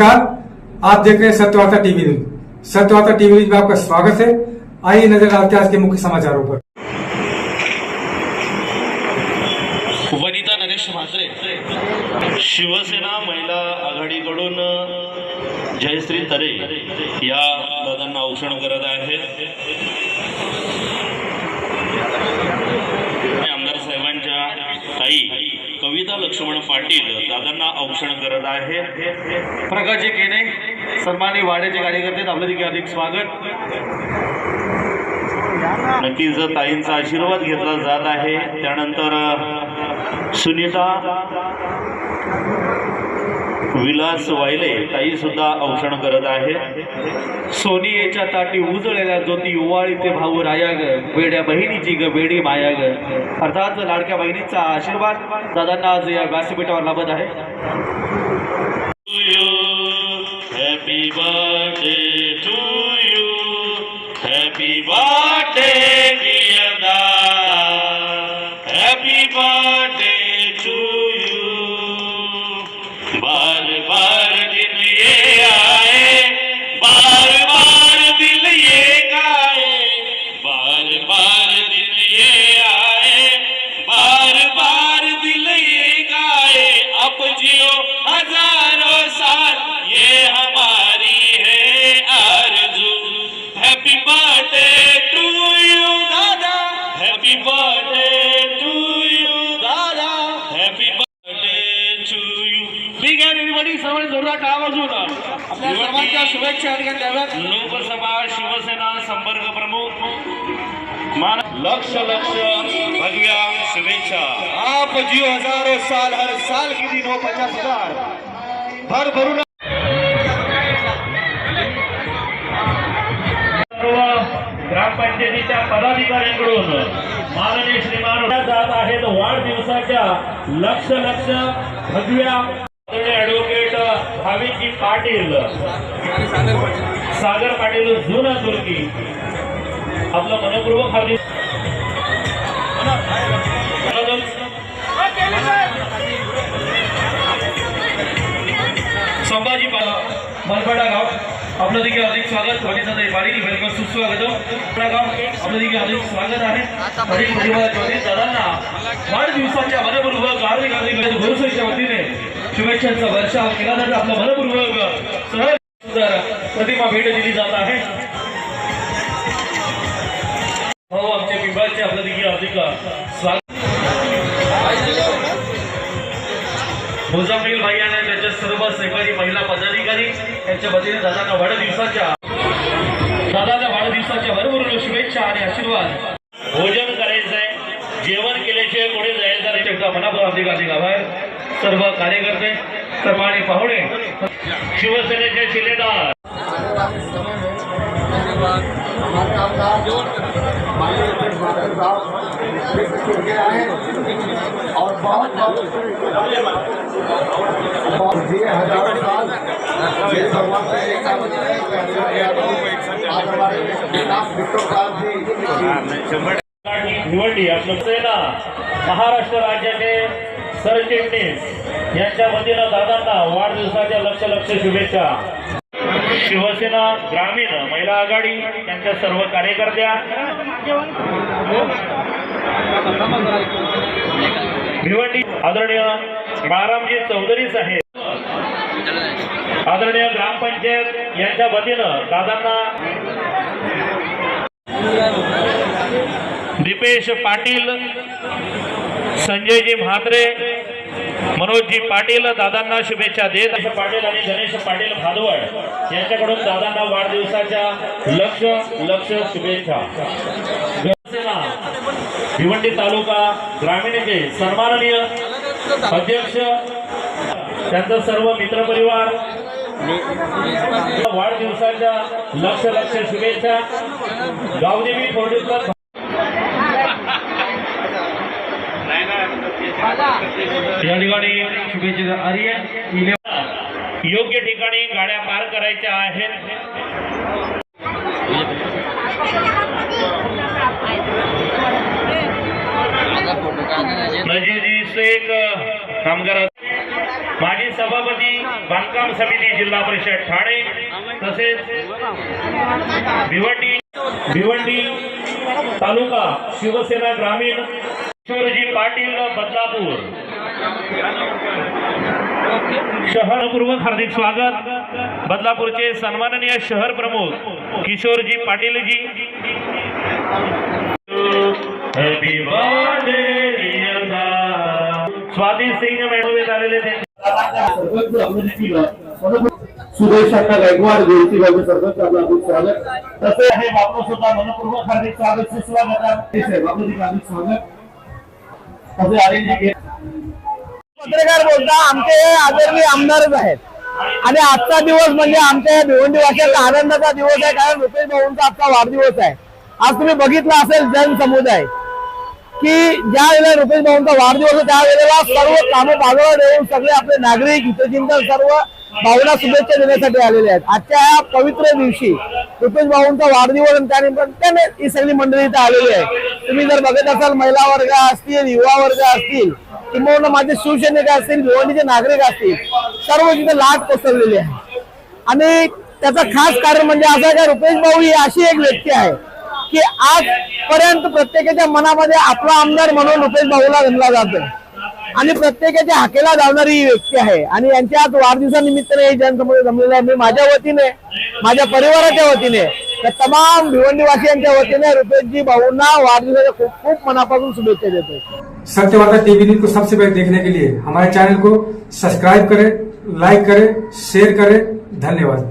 नमस्कार। आप देख रहे हैं Satyavarta TV news. Satyavarta TV news में आपका स्वागत है। आइए नजर डालते आज के मुख्य समाचारों पर। वनिता नरेश म्हात्रे शिवसेना महिला आघाडीकडून जयश्री तरे या दादांना औषण करत आहेत. आमदार साहेबांच्या ताई कविता लक्ष्मण पाटील दादांना औषण आहेत प्रकाशजी केने सन्मानी वाड्याचे कार्यकर्ते आपलं देखील अधिक स्वागत. नक्कीच ताईंचा आशीर्वाद घेतला जात आहे त्यानंतर सुनीता विलास वायले ताई सुद्धा औषण करत आहे. सोनी याच्या ताटी उजळलेल्या ज्योती उवाळी ते भाऊ राया ग बेड्या बहिणीची ग बेडी माया ग. अर्थात लाडक्या बहिणीचा आशीर्वाद दादांना आज या व्यासपीठावर लाभत आहे. you. Happy birthday. सर्वांच्या शुभेच्छा द्याव्यात लोकसभा शिवसेना संपर्क प्रमुख. मान लक्ष लक्ष भगव्या शुभेच्छा. आप जियो हजारों साल हर साल की दिन हो पचास हजार। भर भरून ग्रामपंचायतीच्या पदाधिकाऱ्यांकडून माननीय श्रीमान जात आहेत वाढदिवसाच्या लक्ष लक्ष भगव्या. ऍडव्होकेट भाविकी पाटील. सागर पाटील जुना तुर्की आपलं मनपूर्वक हार्दिक संभाजी मलपाडा गाव. आपलं देखील अधिक स्वागत. वनिताताई पाटील वेलकम. सुस्वागत. गाव. आपलं देखील अधिक स्वागत आहे. अधिक परिवाराच्या दादांना वाढदिवसाच्या मनपूर्वक हार्दिक हार्दिक भरोसेच्या वतीने. शुभेच्छांचा वर्षाव केला जातो. आपला मनपूर्वक सहज सुंदर प्रतिमा भेट दिली जात आहे. हो आमच्या पिंपळाचे आपलं देखील अधिक स्वागत. मुजाफिल भाई आणि त्यांच्या सर्व सहकारी महिला पदाधिकारी यांच्या वतीने दादांना वाढदिवसाच्या दादाच्या वाढदिवसाच्या भरभरून शुभेच्छा आणि आशीर्वाद. भोजन करायचंय जेवण केल्याशिवाय पुढे जायचं नाही. एकदा मनापूर अधिक अधिक आभार. सर्व कार्यकर्ते सर्व आणि पाहुणे. शिवसेनेचे शिलेदार और बहुत बहुत ये हज़ारों साल ये भगवान का एक काम आज हमारे विकास विक्टो जी निवडली आपलं महाराष्ट्र राज्याचे सरचिटणीस. यांच्या वतीनं दादांना वाढदिवसाच्या लक्ष लक्ष शुभेच्छा. शिवसेना ग्रामीण महिला आघाडी त्यांच्या सर्व कार्यकर्त्या. भिवंडी आदरणीय बारामजी चौधरी साहेब. आदरणीय ग्रामपंचायत यांच्या वतीनं दादांना दीपेश पाटील संजयजी म्हात्रे मनोजजी पाटील दादांना शुभेच्छा देत पाटील आणि गणेश पाटील भादवड यांच्याकडून दादांना वाढदिवसाच्या लक्ष लक्ष शुभेच्छा. भिवंडी तालुका ग्रामीणचे सन्माननीय अध्यक्ष त्यांचा सर्व मित्रपरिवार वाढदिवसाच्या लक्ष लक्ष शुभेच्छा. गावदेवी फोर्टी या ठिकाणी शुभेच्छा आर्यन योग्य ठिकाणी गाड्या पार करायच्या आहेत. नजीदी शेख कामगार माजी सभापती बांधकाम समिती जिल्हा परिषद ठाणे तसेच भिवंडी भिवंडी तालुका शिवसेना ग्रामीण किशोरजी पाटील बदलापूर. शहरपूर्वक हार्दिक स्वागत. बदलापूरचे सन्माननीय शहर प्रमुख किशोरजी पाटीलजी. हॅपी बर्थडे स्वाती सिंग मेळवीत आलेले ते. सुरेश अण्णा गायकवाड गोळती बाबू सरपंच आपलं खूप स्वागत. तसे आहे बापू सुद्धा मनपूर्वक हार्दिक स्वागत सुस्वागत बापूजी हार्दिक स्वागत. पत्रकार बोलता आमचे आदरणीय आमदारच आहेत. आणि आजचा दिवस म्हणजे आमच्या या भिवंडी वाशाचा आनंदाचा दिवस आहे कारण रुपेश भाऊंचा आजचा वाढदिवस आहे. आज तुम्ही बघितलं असेल जनसमुदाय की ज्या वेळेला रुपेश भाऊंचा वाढदिवस आहे त्यावेळेला सर्व कामं बाजूला देऊन सगळे आपले नागरिक हितचिंतन सर्व भाऊला शुभेच्छा देण्यासाठी आलेले आहेत. आजच्या या पवित्र दिवशी रुपेश भाऊंचा वाढदिवस आणि त्यानिमित्ताने ही सगळी मंडळी इथे आलेली आहे. तुम्ही जर बघत असाल महिला वर्ग असतील युवा वर्ग असतील किंवा माझे शिवसैनिक असतील भिवंडीचे नागरिक असतील सर्व तिथे लाट पसरलेले आहे. आणि त्याचं खास कारण म्हणजे असं आहे का रुपेश भाऊ ही अशी एक व्यक्ती आहे की आजपर्यंत प्रत्येकाच्या मनामध्ये आपला आमदार म्हणून रुपेश भाऊला गणला जातोय. आणि प्रत्येकाच्या हाकेला लावणारी ही व्यक्ती आहे. आणि यांच्या आज वाढदिवसानिमित्ताने हे जनसमुदाय जमलेलं आहे. मी माझ्या वतीने माझ्या परिवाराच्या वतीने त्या तमाम भिवंडीवासियांच्या वतीने रुपेशजी भाऊंना वाढदिवसाच्या खूप खूप मनापासून शुभेच्छा देतोय. सत्यवार्ता टीवी न्यूज को सबसे पहले देखने के लिए हमारे चैनल को सब्सक्राइब करें लाइक करें शेयर करें. धन्यवाद.